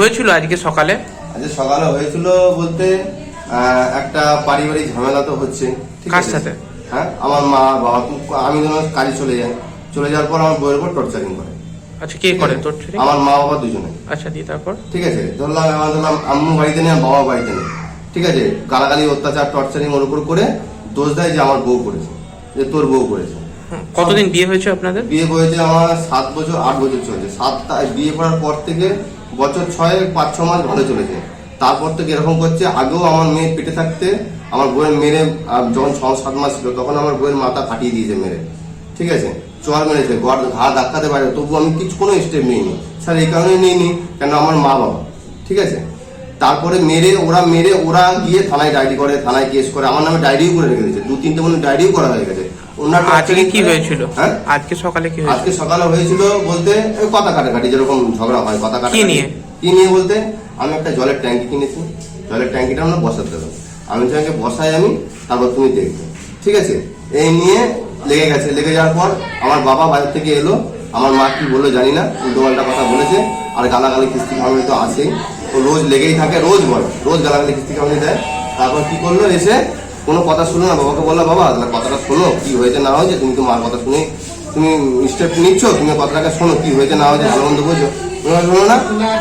হয়েছিল আজকে সকালে? আজকে সকালে হয়েছিল বলতে একটা পারিবারিক ঝামেলা তো হচ্ছে কার সাথে? হ্যাঁ আমার মা বাবা আমি যখন কাজে চলে যাই। চলে যাওয়ার পর আমার বইয়ের উপর টর্চারিং করে। আচ্ছা কে করে তোর আমার মা বাবা দুজনে। আচ্ছা দিয়ে তারপর? ঠিক আছে ধরলাম আমার ধরলাম আম্মু বাড়িতে নেই বাবা বাড়িতে নেই। ঠিক আছে গালাগালি অত্যাচার টর্চারিং ওর উপর করে দোষ দেয় যে আমার বউ করেছে যে তোর বউ করেছে। কতদিন বিয়ে হয়েছে আপনাদের? বিয়ে হয়েছে আমার সাত বছর আট বছর চলছে। সাত বিয়ে করার পর থেকে বছর ছয়, পাঁচ, ছ মাস ভালো চলেছে। তারপর থেকে এরকম করছে, আগেও আমার মেয়ে পেটে থাকতে, আমার বইয়ের মেরে যখন ছ, সাত মাস ছিল, তখন আমার বইয়ের মাথা ফাটিয়ে দিয়েছে মেরে। ঠিক আছে? চর মেরেছে, গড়, ঘা ধাক্কাতে পারে তবু আমি কিছু, কোনো স্টেপ নিইনি। স্যার, এই কারণে নিইনি, কেন আমার মা বাবা। ঠিক আছে? তারপরে মেরে, ওরা মেরে, ওরা গিয়ে থানায় ডায়েরি করে, থানায় কেস করে, আমার নামে ডায়েরিও করে রেখে দিয়েছে। দু, তিনটে মনে ডায়েরিও করা হয়ে গেছে। ওনার আজকে কি হয়েছিল? হ্যাঁ? আজকে সকালে কি হয়েছিল? আজকে সকালে হয়েছিল বলতে কথা কাটাকাটি যেরকম ঝগড়া হয় কথা কাটাকাটি। কি নিয়ে? কি নিয়ে বলতে? আমি একটা জলের ট্যাঙ্কি কিনেছি। জলের ট্যাঙ্কিটা আমরা বসাতে দেবো আমি তোমাকে বসাই আমি তারপর তুমি দেখবে। ঠিক আছে? এই নিয়ে লেগে গেছে। লেগে যাওয়ার পর আমার বাবা বাজার থেকে এলো। আমার মা কি বলল জানি না উল্টোপাল্টা কথা বলেছে। আর গালাগালি কিস্তি খাওয়ানি তো আসেই ও রোজ লেগেই থাকে রোজ বলে। রোজ গালাগালি কিস্তি খাওয়ানি দেয়। তারপর কি করল? এসে কোনো কথা শুনো না বাবাকে বলল বাবা তাহলে কথাটা শোনো কি হয়েছে না হয়েছে তুমি তো মার কথা শুনে তুমি স্টেপ নিচ্ছ তুমি কথাটাকে শোনো কি হয়েছে না হয়েছে ভালো মন্দ বোঝো শোনো না?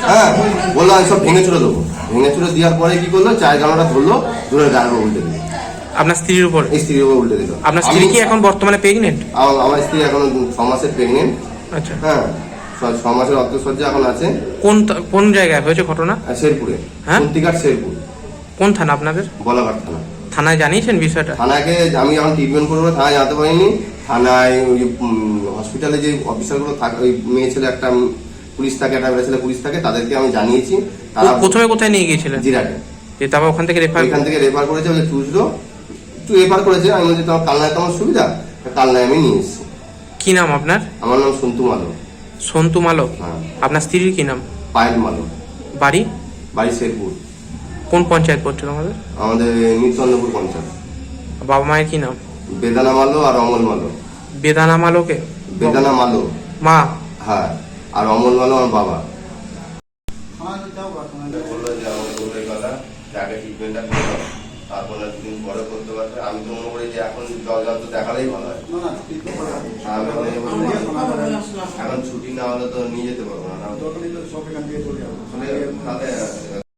হ্যাঁ বলল আমি সব ভেঙে চুরে দেবো। ভেঙে চুরে দেওয়ার পরে কি করল? চায়ের গামলাটা ধরলো ধরে উপর উল্টে দিল। আপনার স্ত্রীর উপর? এই স্ত্রীর উপর উল্টে দিল। আপনার স্ত্রী কি এখন বর্তমানে প্রেগনেন্ট আমার- স্ত্রী এখন ছ মাসের প্রেগনেন্ট আচ্ছা। হ্যাঁ ছ- মাসের অর্থসজ্জা এখন আছে। কোন কোন জায়গায়? হয়েছে ঘটনা? শেরপুরে। হ্যাঁ? শেরপুর। কোন থানা আপনাদের? বলাঘাট থানা। থানায় জানিয়েছেন বিষয়টা? থানাকে আমি যখন ট্রিটমেন্ট করব থানায় জানতে পারিনি। থানায় ওই যে, হসপিটালে যে অফিসারগুলো থাকে ওই মেয়ে ছেলে একটা পুলিশ থাকে একটা মেয়ে ছেলে পুলিশ থাকে তাদেরকে আমি জানিয়েছি। তারা প্রথমে কোথায় নিয়ে গিয়েছিলেন? জিরাটে। যে তারপর ওখান থেকে রেফার ওখান থেকে রেফার করেছে ওই চুজলো একটু রেফার করেছে আমি বলছি তোমার কালনায় তোমার সুবিধা? তা কালনায় আমি নিয়ে এসেছি। কি নাম আপনার? আমার নাম সন্তু মালো সন্তু মালক। হ্যাঁ। আপনার স্ত্রীর কি নাম? পায়েল মালো বাড়ি? বাড়ি শেরপুর। কোন পঞ্চায়েত পড়ছে আমাদের আমাদের নিত্যন্দপুর পঞ্চায়েত বাবা মায়ের কি নাম বেদানা মালো আর অমল মালো বেদানা মালকে বেদানা মালো মা হ্যাঁ আর অমল মালো আমার বাবা বলল যে আমাকে বলল এই কথা আগে ট্রিটমেন্টটা করে দাও তারপর দুদিন পরে করতে পারবে আমি তো মনে করি যে এখন জল জল তো দেখালেই ভালো হয় এখন ছুটি না হলে তো নিয়ে যেতে পারব না না হলে তাহলে